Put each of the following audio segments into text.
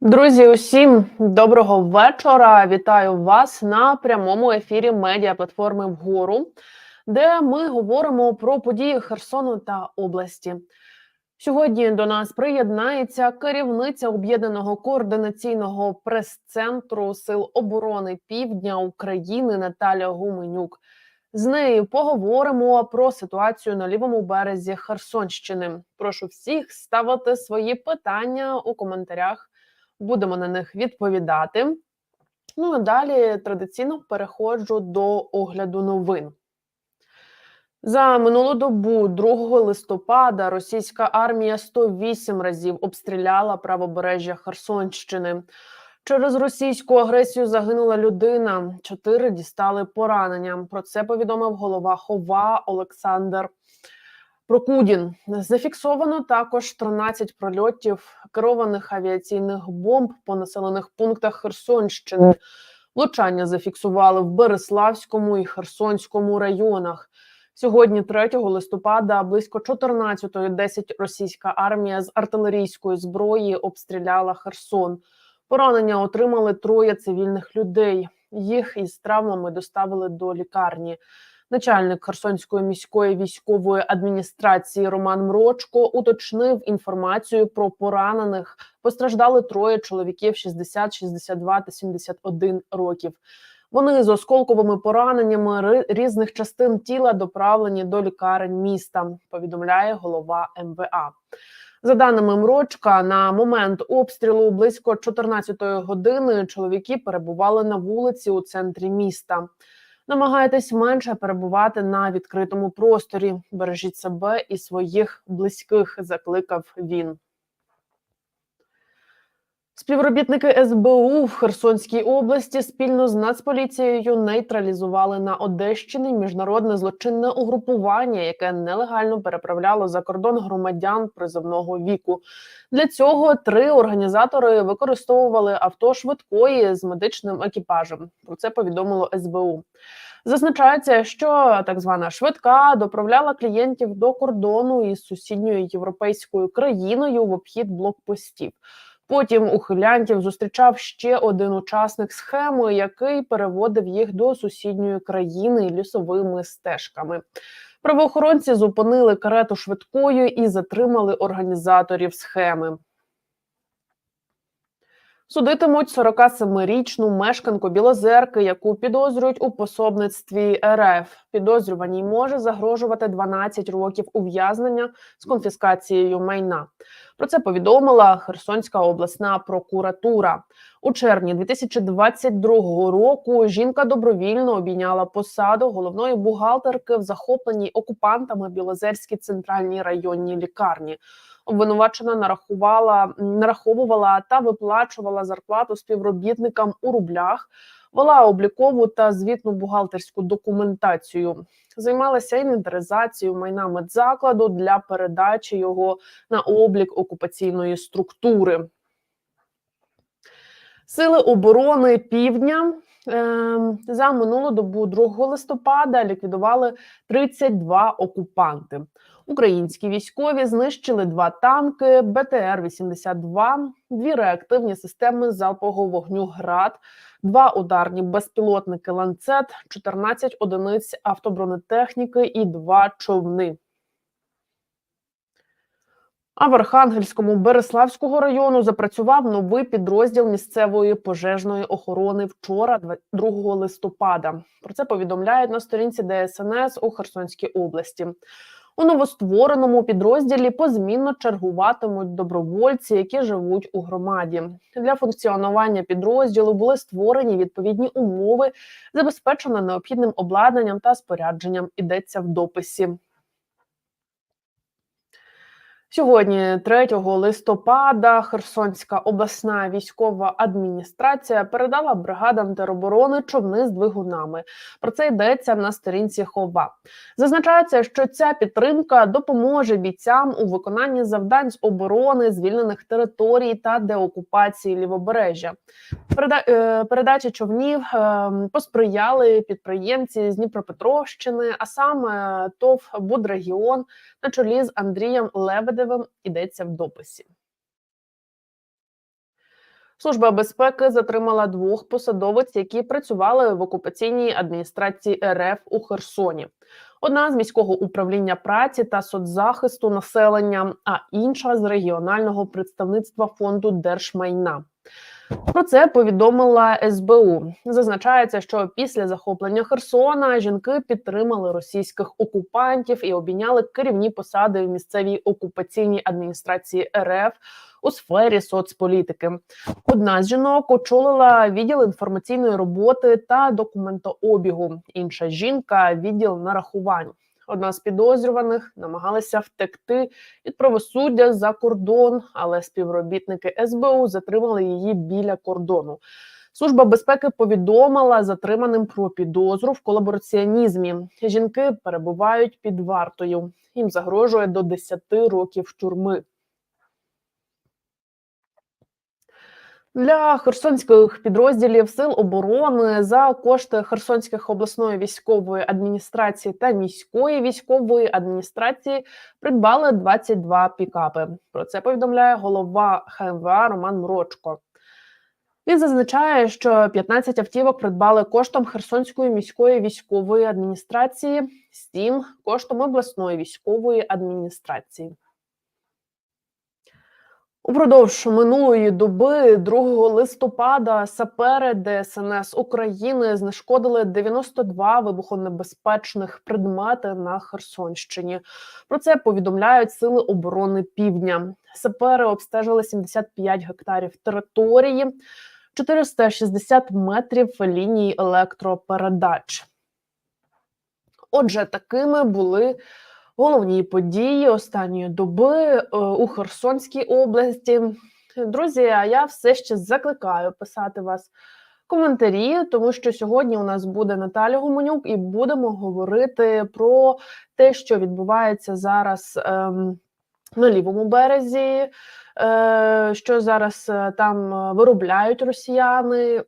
Друзі, усім доброго вечора. Вітаю вас на прямому ефірі медіаплатформи вгору, де ми говоримо про події Херсону та області. Сьогодні до нас приєднається керівниця об'єднаного координаційного прес-центру Сил оборони Півдня України Наталя Гуменюк. З нею поговоримо про ситуацію на лівому березі Херсонщини. Прошу всіх ставити свої питання у коментарях будемо на них відповідати. Ну а далі традиційно переходжу до огляду новин. За минулу добу, 2 листопада, російська армія 108 разів обстріляла правобережжя Херсонщини. Через російську агресію загинула людина. Чотири дістали поранення. Про це повідомив голова Хова Олександр Прокудін зафіксовано також 13 прольотів керованих авіаційних бомб по населених пунктах Херсонщини. Влучання зафіксували в Береславському і Херсонському районах. Сьогодні, 3 листопада, близько 14.10 російська армія з артилерійської зброї обстріляла Херсон. Поранення отримали троє цивільних людей. Їх із травмами доставили до лікарні. Начальник Херсонської міської військової адміністрації Роман Мрочко уточнив інформацію про поранених. Постраждали троє чоловіків 60, 62 та 71 років. Вони з осколковими пораненнями різних частин тіла доправлені до лікарень міста. Повідомляє голова МВА. За даними Мрочка, на момент обстрілу близько 14-ї години чоловіки перебували на вулиці у центрі міста. Намагайтесь менше перебувати на відкритому просторі. Бережіть себе і своїх близьких, закликав він. Співробітники СБУ в Херсонській області спільно з Нацполіцією нейтралізували на Одещині міжнародне злочинне угрупування, яке нелегально переправляло за кордон громадян призовного віку. Для цього три організатори використовували авто швидкої з медичним екіпажем. Про це повідомило СБУ. Зазначається, що так звана швидка доправляла клієнтів до кордону із сусідньою європейською країною в обхід блокпостів. Потім ухилянтів зустрічав ще один учасник схеми, який переводив їх до сусідньої країни лісовими стежками. Правоохоронці зупинили карету швидкою і затримали організаторів схеми. Судитимуть 47-річну мешканку Білозерки, яку підозрюють у пособництві РФ. Підозрюваній може загрожувати 12 років ув'язнення з конфіскацією майна. Про це повідомила Херсонська обласна прокуратура у червні 2022 року. Жінка добровільно обійняла посаду головної бухгалтерки в захопленій окупантами Білозерській центральній районній лікарні. Обвинувачена нарахувала нараховувала та виплачувала зарплату співробітникам у рублях, вела облікову та звітну бухгалтерську документацію. Займалася інвентаризацією майна медзакладу для передачі його на облік окупаційної структури. Сили оборони Півдня ем, за минулу добу 2 листопада ліквідували 32 окупанти. Українські військові знищили два танки, БТР-82, дві реактивні системи залпового вогню ГРАД, два ударні безпілотники ланцет, 14 одиниць автобронетехніки і два човни. А в Архангельському Береславського району запрацював новий підрозділ місцевої пожежної охорони вчора, 2 листопада. Про це повідомляють на сторінці ДСНС у Херсонській області. У новоствореному підрозділі позмінно чергуватимуть добровольці, які живуть у громаді. Для функціонування підрозділу були створені відповідні умови, забезпечено необхідним обладнанням та спорядженням. Ідеться в дописі. Сьогодні, 3 листопада, Херсонська обласна військова адміністрація передала бригадам тероборони човни з двигунами. Про це йдеться на сторінці хова. Зазначається, що ця підтримка допоможе бійцям у виконанні завдань з оборони звільнених територій та деокупації лівобережжя. Переда... Е, передачі човнів е, посприяли підприємці з Дніпропетровщини, а саме ТОВ Будрегіон на чолі з Андрієм Лебедем Медведєвим йдеться в дописі. Служба безпеки затримала двох посадовиць, які працювали в окупаційній адміністрації РФ у Херсоні. Одна з міського управління праці та соцзахисту населення, а інша з регіонального представництва фонду держмайна. Про це повідомила СБУ. Зазначається, що після захоплення Херсона жінки підтримали російських окупантів і обійняли керівні посади в місцевій окупаційній адміністрації РФ у сфері соцполітики. Одна з жінок очолила відділ інформаційної роботи та документообігу. Інша жінка відділ нарахувань. Одна з підозрюваних намагалася втекти від правосуддя за кордон, але співробітники СБУ затримали її біля кордону. Служба безпеки повідомила затриманим про підозру в колабораціонізмі. Жінки перебувають під вартою. Їм загрожує до 10 років тюрми. Для херсонських підрозділів сил оборони за кошти Херсонських обласної військової адміністрації та міської військової адміністрації придбали 22 пікапи. Про це повідомляє голова ХМВА Роман Мрочко. Він зазначає, що 15 автівок придбали коштом Херсонської міської військової адміністрації, 7 – коштом обласної військової адміністрації. Упродовж минулої доби, 2 листопада, сапери ДСНС України знешкодили 92 вибухонебезпечних предмети на Херсонщині. Про це повідомляють Сили оборони Півдня. Сапери обстежили 75 гектарів території, 460 метрів ліній електропередач. Отже, такими були головні події останньої доби е, у Херсонській області. Друзі, а я все ще закликаю писати вас коментарі, тому що сьогодні у нас буде Наталя Гуменюк, і будемо говорити про те, що відбувається зараз ем, на лівому березі, е, що зараз е, там виробляють росіяни.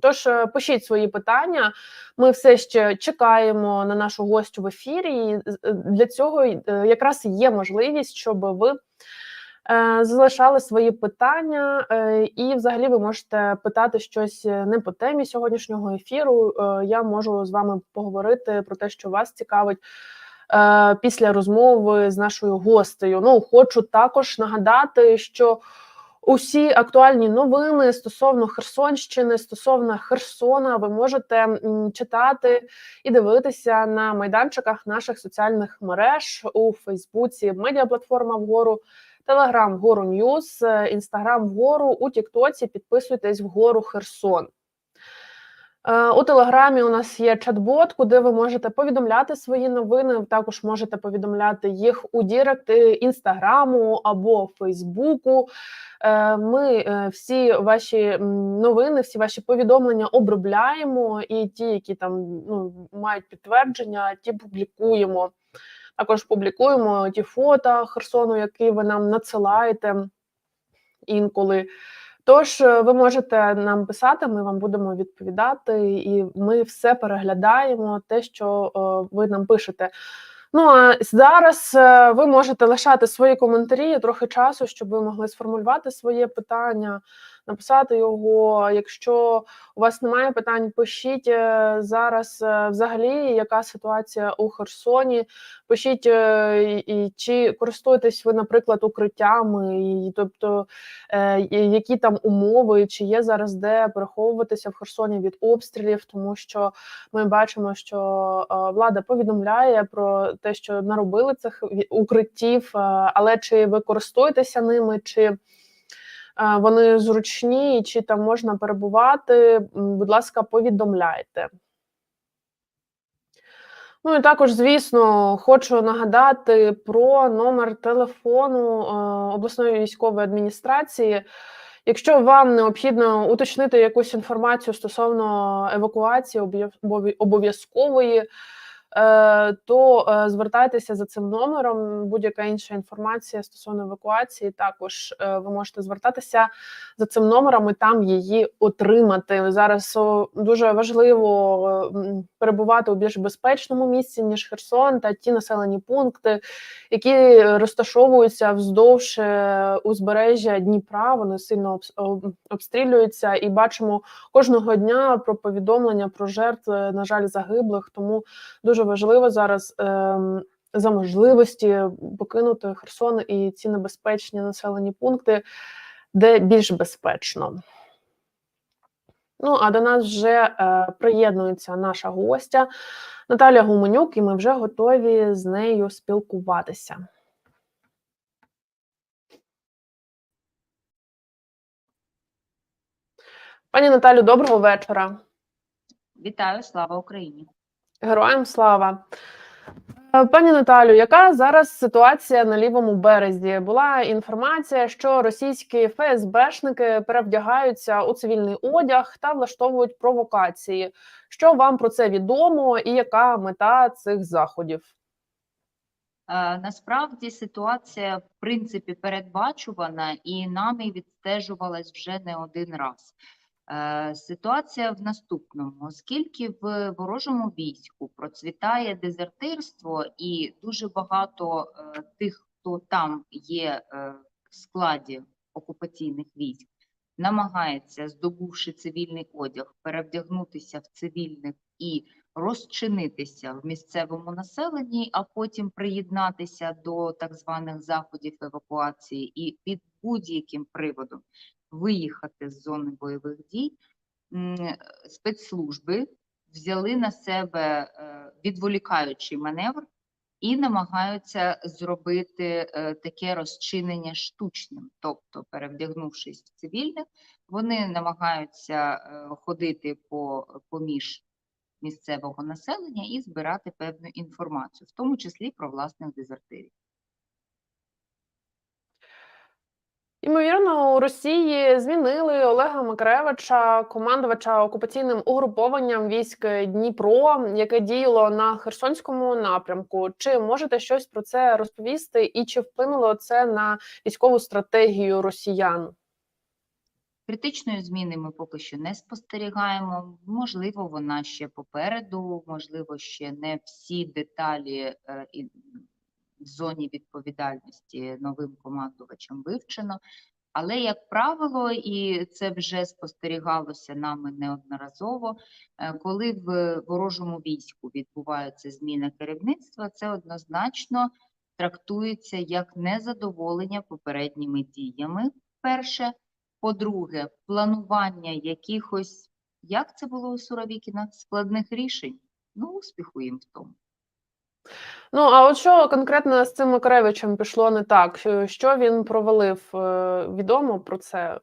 Тож е, пишіть свої питання. Ми все ще чекаємо на нашу гостю в ефірі. І е, Для цього е, якраз є можливість, щоб ви залишали свої питання, і взагалі ви можете питати щось не по темі сьогоднішнього ефіру. Я можу з вами поговорити про те, що вас цікавить. Після розмови з нашою гостею. Ну, хочу також нагадати, що Усі актуальні новини стосовно Херсонщини, стосовно Херсона, ви можете читати і дивитися на майданчиках наших соціальних мереж у Фейсбуці, медіаплатформа вгору, Телеграм вгору Ньюс, Інстаграм вгору у Тіктоці. Підписуйтесь вгору Херсон. Е, у Телеграмі у нас є чат-бот, куди ви можете повідомляти свої новини. Також можете повідомляти їх у Дірект інстаграму або Фейсбуку. Е, ми е, всі ваші новини, всі ваші повідомлення обробляємо, і ті, які там ну, мають підтвердження, ті публікуємо. Також публікуємо ті фото Херсону, які ви нам надсилаєте інколи. Тож е, ви можете нам писати, ми вам будемо відповідати, і ми все переглядаємо, те, що ви нам пишете. Ну а зараз е, ви можете лишати свої коментарі трохи часу, щоб ви могли сформулювати своє питання, написати його. Якщо у вас немає питань, пишіть е, зараз е, взагалі, яка ситуація у Херсоні. Пишіть, і чи користуєтесь ви, наприклад, укриттями, тобто які там умови, чи є зараз де переховуватися в Херсоні від обстрілів, тому що ми бачимо, що влада повідомляє про те, що наробили цих укриттів, е, але чи ви користуєтеся ними, чи е, вони зручні, чи там можна перебувати, будь ласка, повідомляйте. Ну і також, звісно, хочу нагадати про номер телефону обласної військової адміністрації. Якщо вам необхідно уточнити якусь інформацію стосовно евакуації обов'язкової то е, звертайтеся за цим номером. Будь-яка інша інформація стосовно евакуації. Також е, ви можете звертатися за цим номером і там її отримати. Зараз дуже важливо е, перебувати у більш безпечному місці ніж Херсон та ті населені пункти, які розташовуються вздовж е, узбережжя Дніпра. Вони сильно обстрілюються, і бачимо кожного дня про повідомлення про жертв, е, на жаль, загиблих. Тому дуже важливо зараз. ем, За можливості покинути Херсон і ці небезпечні населені пункти, де більш безпечно. Ну а до нас вже е, приєднується наша гостя Наталя Гуменюк, і ми вже готові з нею спілкуватися. Пані Наталю, доброго вечора. Вітаю, слава Україні! Героям слава. Е, Пані Наталю, яка зараз ситуація на лівому березі? Була інформація, що російські ФСБшники перевдягаються у цивільний одяг та влаштовують провокації. Що вам про це відомо, і яка мета цих заходів? Е, Насправді ситуація в принципі передбачувана і нами відстежувалась вже не один раз. Е, Ситуація в наступному, оскільки в ворожому війську процвітає дезертирство, і дуже багато е, тих, хто там є е, в складі окупаційних військ, намагається, здобувши цивільний одяг, перевдягнутися в цивільних і розчинитися в місцевому населенні, а потім приєднатися до так званих заходів евакуації і під будь-яким приводом виїхати з зони бойових дій, спецслужби взяли на себе е, відволікаючий маневр і намагаються зробити е, таке розчинення штучним, тобто, перевдягнувшись в цивільних, вони намагаються е, ходити по поміж місцевого населення і збирати певну інформацію, в тому числі про власних дезертирів. Ймовірно, у Росії змінили Олега Макаревича, командувача окупаційним угрупованням військ Дніпро, яке діяло на Херсонському напрямку. Чи можете щось про це розповісти, і чи вплинуло це на військову стратегію росіян? Критичної зміни ми поки що не спостерігаємо. Можливо, вона ще попереду, можливо, ще не всі деталі е, і в зоні відповідальності новим командувачем вивчено. Але, як правило, і це вже спостерігалося нами неодноразово, е, коли в ворожому війську відбувається зміна керівництва, це однозначно трактується як незадоволення попередніми діями. Перше. По-друге, планування якихось, як це було у Суровікіна, складних рішень. Ну, успіху їм в тому. Ну а от що конкретно з цим Макаревичем пішло не так? Що- він провалив? Е, Відомо про це?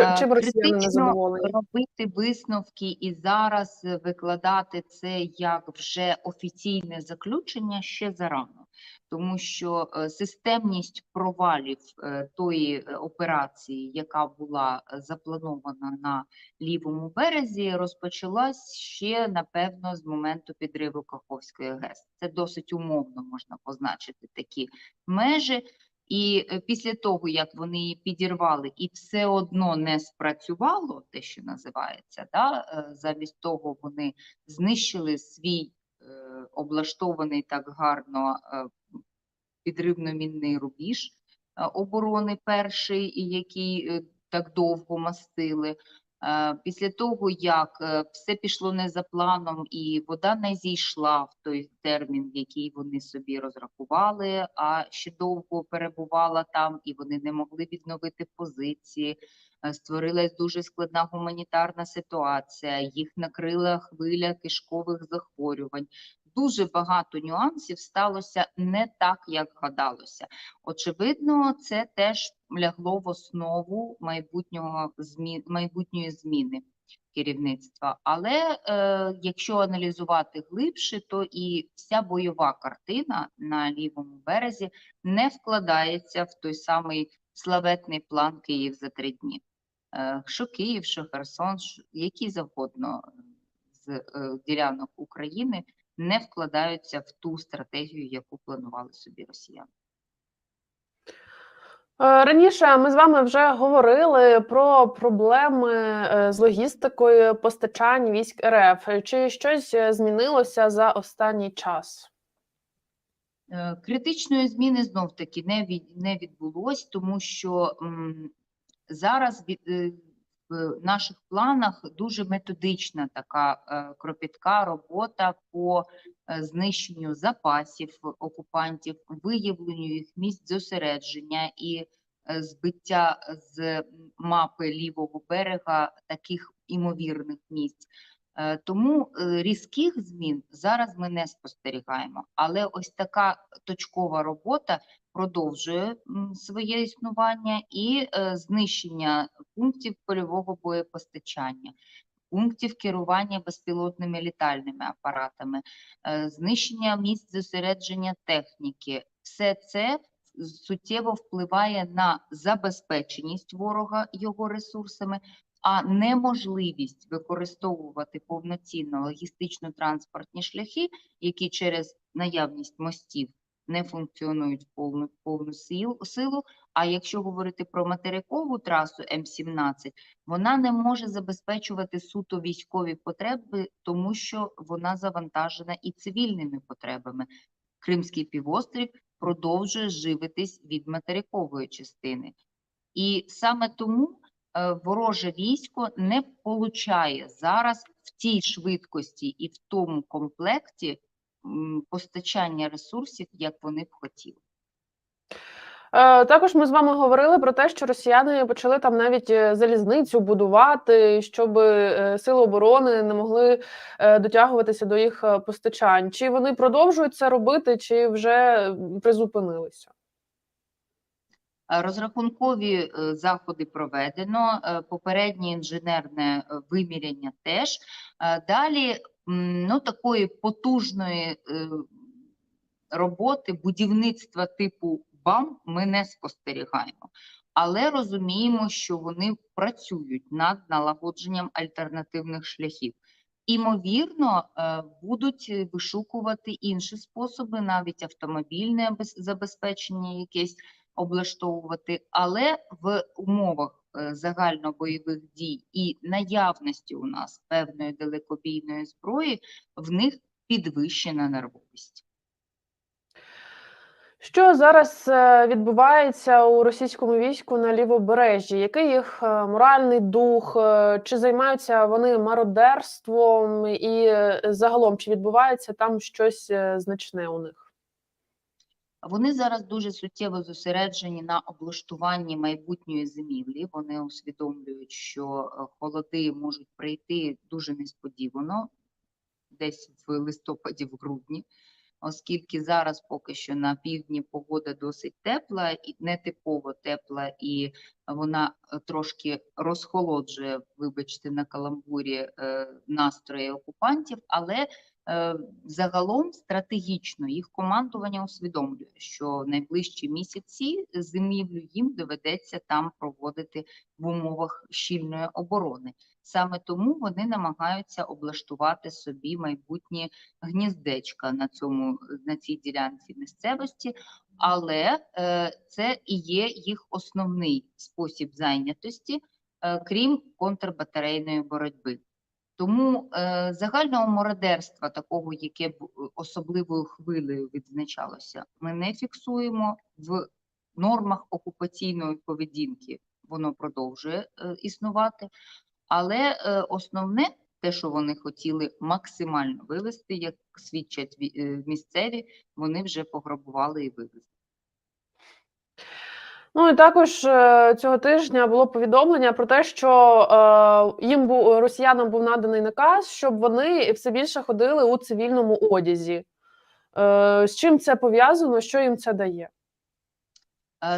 Е, Чим росіяни незадоволені? робити висновки і зараз викладати це як вже офіційне заключення ще зарано, тому що е, системність провалів е, тої операції, яка була запланована на лівому березі, розпочалась ще напевно з моменту підриву Каховської ГЕС. Це досить умовно можна позначити такі межі. І е, після того, як вони її підірвали, і все одно не спрацювало, те, що називається, да, е, замість того вони знищили свій е, облаштований так гарно е, підривно-мінний рубіж е, оборони перший, який е, так довго мастили. Е, Після того, як е, все пішло не за планом, і вода не зійшла в той термін, який вони собі розрахували, а ще довго перебувала там, і вони не могли відновити позиції. е, Створилась дуже складна гуманітарна ситуація, їх накрила хвиля кишкових захворювань. Дуже багато нюансів сталося не так, як гадалося. Очевидно, це теж лягло в основу майбутнього змі... майбутньої зміни керівництва. Але е, якщо аналізувати глибше, то і вся бойова картина на лівому березі не вкладається в той самий славетний план Київ за три дні. Е, що Київ, що Херсон, що, які завгодно з е, ділянок України не вкладаються в ту стратегію, яку планували собі росіяни. Е, Раніше ми з вами вже говорили про проблеми е, з логістикою постачань військ РФ. Чи щось е, змінилося за останній час? Критичної зміни знов таки не від не відбулось, тому що м, зараз від, в наших планах дуже методична така е, кропітка робота по е, знищенню запасів окупантів, виявленню їх місць зосередження і е, збиття з мапи лівого берега таких імовірних місць. Тому різких змін зараз ми не спостерігаємо, але ось така точкова робота продовжує своє існування і е, знищення пунктів польового боєпостачання, пунктів керування безпілотними літальними апаратами, е, знищення місць зосередження техніки. Все це суттєво впливає на забезпеченість ворога його ресурсами, а неможливість використовувати повноцінно логістично-транспортні шляхи, які через наявність мостів не функціонують повну, повну силу. А якщо говорити про материкову трасу М17, вона не може забезпечувати суто військові потреби, тому що вона завантажена і цивільними потребами. Кримський півострів продовжує живитись від материкової частини. І саме тому е, вороже військо не получає зараз в тій швидкості і в тому комплекті постачання ресурсів, як вони б хотіли. Е, Також ми з вами говорили про те, що росіяни почали там навіть е, залізницю будувати, щоб е, сили оборони не могли дотягуватися до їх постачань. Чи вони продовжують це робити, чи вже призупинилися? Розрахункові заходи проведено, попереднє інженерне виміряння теж. Далі ну, такої потужної е, роботи, будівництва типу БАМ ми не спостерігаємо. Але розуміємо, що вони працюють над налагодженням альтернативних шляхів. Імовірно, е, будуть вишукувати інші способи, навіть автомобільне без- забезпечення якесь облаштовувати, але в умовах загальнобойових дій і наявності у нас певної далекобійної зброї в них підвищена нервовість. Що зараз е, відбувається у російському війську на лівобережжі? Який їх е, моральний дух? Е, Чи займаються вони мародерством? І е, загалом чи відбувається там щось е, значне у них? Вони зараз дуже суттєво зосереджені на облаштуванні майбутньої зимівлі. Вони усвідомлюють, що е, холоди можуть прийти дуже несподівано, десь в листопаді, в грудні, оскільки зараз поки що на півдні погода досить тепла і нетипово тепла, і вона е, трошки розхолоджує, вибачте, на каламбурі е, настрої окупантів, але загалом стратегічно їх командування усвідомлює, що в найближчі місяці зимівлю їм доведеться там проводити в умовах щільної оборони. Саме тому вони намагаються облаштувати собі майбутні гніздечка на цьому на цій ділянці місцевості, але е, це і є їх основний спосіб зайнятості, е, крім контрбатарейної боротьби. Тому е, загального мародерства, такого, яке б е, особливою хвилею відзначалося, ми не фіксуємо в нормах окупаційної поведінки. Воно продовжує е, існувати, але е, основне, те, що вони хотіли максимально вивести, як свідчать е, місцеві, вони вже пограбували і вивезли. Ну і також е, цього тижня було повідомлення про те, що е, їм був росіянам був наданий наказ, щоб вони все більше ходили у цивільному одязі. Е, з чим це пов'язано? Що їм це дає?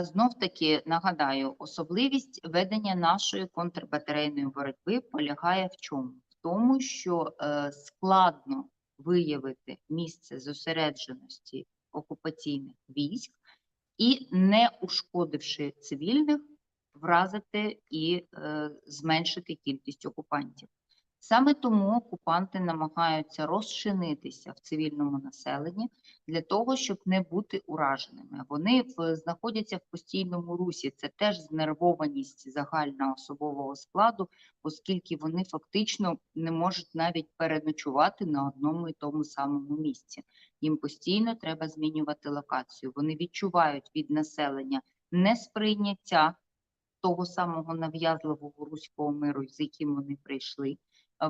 Знов таки нагадаю, особливість ведення нашої контрбатарейної боротьби полягає в чому? В тому, що складно виявити місце зосередженості окупаційних військ і, не ушкодивши цивільних, вразити і е, зменшити кількість окупантів. Саме тому окупанти намагаються розчинитися в цивільному населенні для того, щоб не бути ураженими. Вони в, знаходяться в постійному русі. Це теж знервованість загального особового складу, оскільки вони фактично не можуть навіть переночувати на одному і тому самому місці. Їм постійно треба змінювати локацію. Вони відчувають від населення несприйняття того самого нав'язливого руського миру, з яким вони прийшли.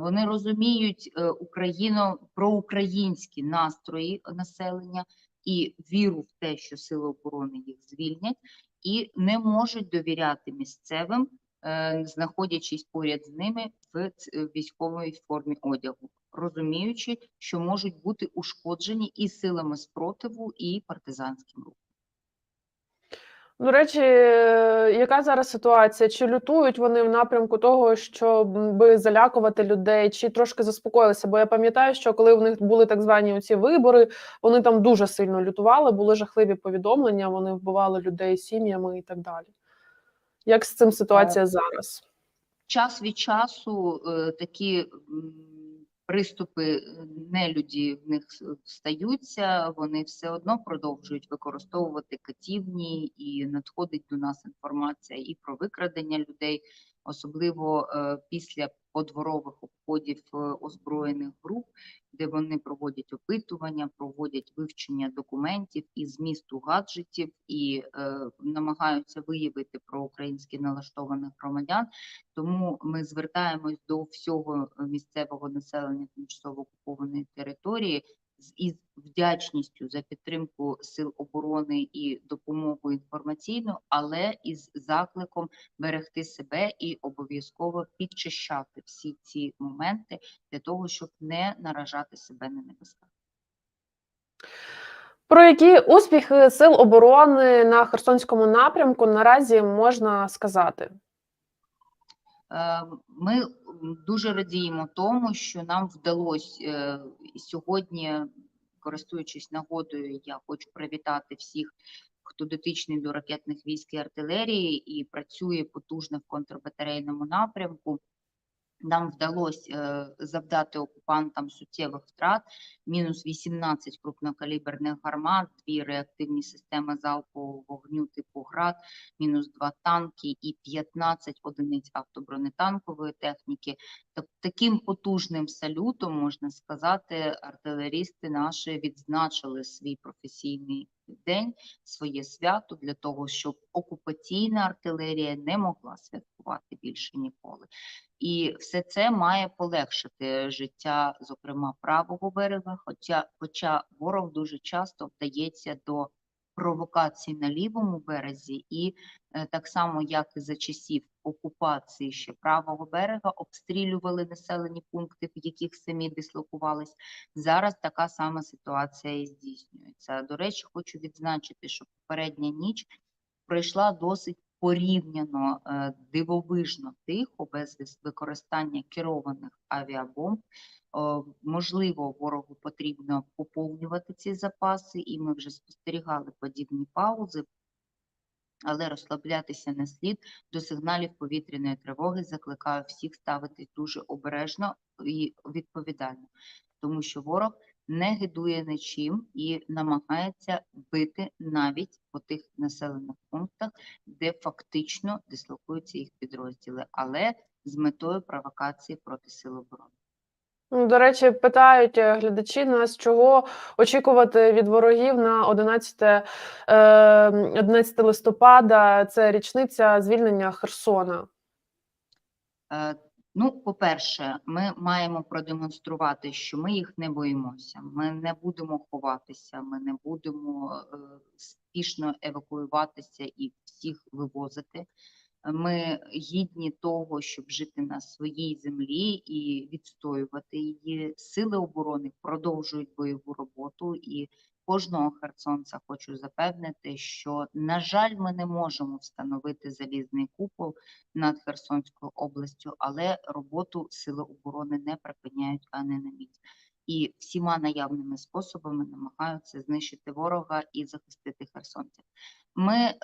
Вони розуміють е, Україно проукраїнські настрої населення і віру в те, що сили оборони їх звільнять, і не можуть довіряти місцевим, е, знаходячись поряд з ними в військовій формі одягу, розуміючи, що можуть бути ушкоджені і силами спротиву, і партизанським рухом. До речі, яка зараз ситуація? Чи лютують вони в напрямку того, щоб залякувати людей, чи трошки заспокоїлися? Бо я пам'ятаю, що коли в них були так звані ці вибори, вони там дуже сильно лютували, були жахливі повідомлення, вони вбивали людей сім'ями і так далі. Як з цим ситуація зараз? час від часу е, такі приступи е, нелюді в них стаються, вони все одно продовжують використовувати катівні, і надходить до нас інформація і про викрадення людей, особливо е, після подворових обходів е, озброєних груп, де вони проводять опитування, проводять вивчення документів і змісту гаджетів і е, намагаються виявити проукраїнськи налаштованих громадян. Тому ми звертаємось до всього місцевого населення тимчасово окупованої території із вдячністю за підтримку сил оборони і допомогу інформаційну, але із закликом берегти себе і обов'язково підчищати всі ці моменти для того, щоб не наражати себе на небезпеку. Про які успіхи сил оборони на Херсонському напрямку наразі можна сказати? Е, Ми дуже радіємо тому, що нам вдалося е, сьогодні, користуючись нагодою, я хочу привітати всіх, хто дотичний до ракетних військ і артилерії і працює потужно в контрбатарейному напрямку. Нам вдалося е, завдати окупантам суттєвих втрат, мінус 18 крупнокаліберних гармат, дві реактивні системи залпового вогню типу ГРАД, мінус 2 танки і 15 одиниць автобронетанкової техніки. Так, таким потужним салютом, можна сказати, артилерісти наші відзначили свій професійний день, своє свято для того, щоб окупаційна артилерія не могла святкувати більше ніколи. І все це має полегшити життя, зокрема правого берега. Хоча, хоча ворог дуже часто вдається до провокацій на лівому березі, і е, так само, як і за часів окупації ще правого берега, обстрілювали населені пункти, в яких самі дислокувались. Зараз така сама ситуація і здійснюється. До речі, хочу відзначити, що попередня ніч пройшла досить порівняно е, дивовижно тихо, без використання керованих авіабомб. Можливо, ворогу потрібно поповнювати ці запаси, і ми вже спостерігали подібні паузи. Але розслаблятися не слід до сигналів повітряної тривоги. Закликаю всіх ставитись дуже обережно і відповідально, тому що ворог не гидує нічим і намагається бити навіть по тих населених пунктах, де фактично дислокуються їх підрозділи, але з метою провокації проти сил оборони. Ну, До речі, питають е, глядачі нас, чого очікувати від ворогів на 11, е, 11 листопада. Це річниця звільнення Херсона. Ну, по-перше, ми маємо продемонструвати, що ми їх не боїмося. Ми не будемо ховатися, ми не будемо е, спішно евакуюватися і всіх вивозити. Ми гідні того, щоб жити на своїй землі і відстоювати її. Сили оборони продовжують бойову роботу і кожного херсонця хочу запевнити, що на жаль, ми не можемо встановити залізний купол над Херсонською областю, але роботу сили оборони не припиняють ані на мить. І всіма наявними способами намагаються знищити ворога і захистити херсонців. Ми е,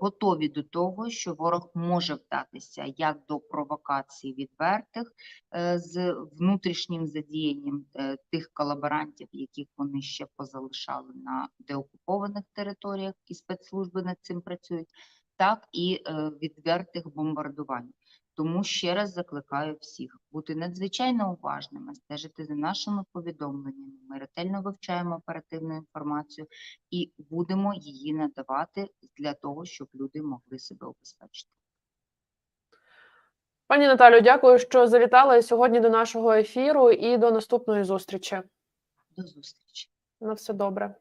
готові до того, що ворог може вдатися як до провокацій відвертих е, з внутрішнім задіянням е, тих колаборантів, яких вони ще позалишали на деокупованих територіях, і спецслужби над цим працюють, так і відвертих бомбардувань. Тому ще раз закликаю всіх бути надзвичайно уважними, стежити за нашими повідомленнями. Ми ретельно вивчаємо оперативну інформацію і будемо її надавати для того, щоб люди могли себе обезпечити. Пані Наталю, дякую, що завітали сьогодні до нашого ефіру і до наступної зустрічі. До зустрічі. На все добре.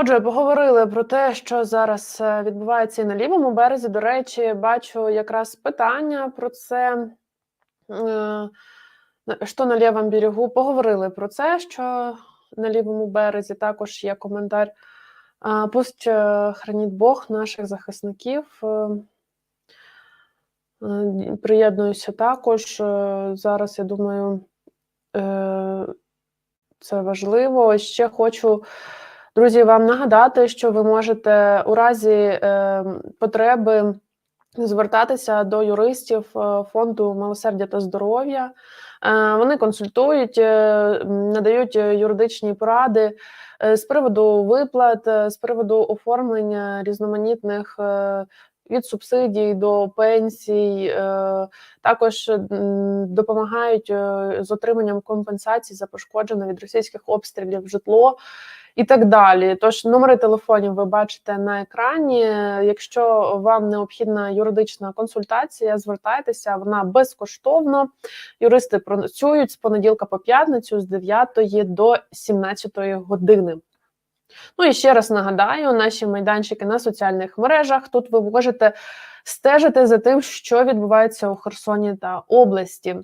Отже, поговорили про те, що зараз е, відбувається і на лівому березі. До речі, бачу якраз питання про це. Е, Що на лівому берегу? Поговорили про це, що на лівому березі також є коментар. Пусть е, хранить Бог наших захисників. Приєднуюся також. Зараз, я думаю, це важливо. Ще хочу, друзі, вам нагадати, що ви можете у разі е, потреби звертатися до юристів е, фонду милосердя та здоров'я. Е, Вони консультують, е, надають юридичні поради з приводу виплат, з приводу оформлення різноманітних. Від субсидій до пенсій, також допомагають з отриманням компенсацій за пошкоджене від російських обстрілів житло і так далі. Тож номери телефонів ви бачите на екрані. Якщо вам необхідна юридична консультація, звертайтеся, вона безкоштовно. Юристи працюють з понеділка по п'ятницю з 9 до 17 години. Ну і ще раз нагадаю, наші майданчики на соціальних мережах. Тут ви можете стежити за тим, що відбувається у Херсоні та області.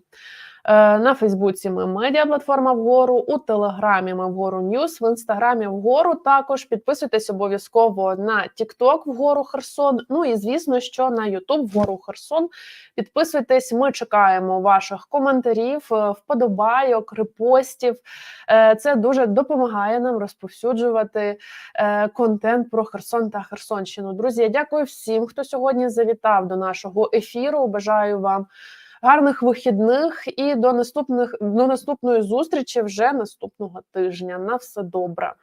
Е, На Фейсбуці ми медіаплатформа вгору, у Телеграмі ми вгору Ньюс, в інстаграмі вгору. Також підписуйтесь обов'язково на Тікток вгору Херсон. Ну і звісно, що на Ютуб вгору Херсон. Підписуйтесь, ми чекаємо ваших коментарів, е, вподобайок, репостів. Е, Це дуже допомагає нам розповсюджувати контент про Херсон та Херсонщину. Друзі, я дякую всім, хто сьогодні завітав до нашого ефіру. Бажаю вам гарних вихідних і до наступних до наступної зустрічі вже наступного тижня. На все добре.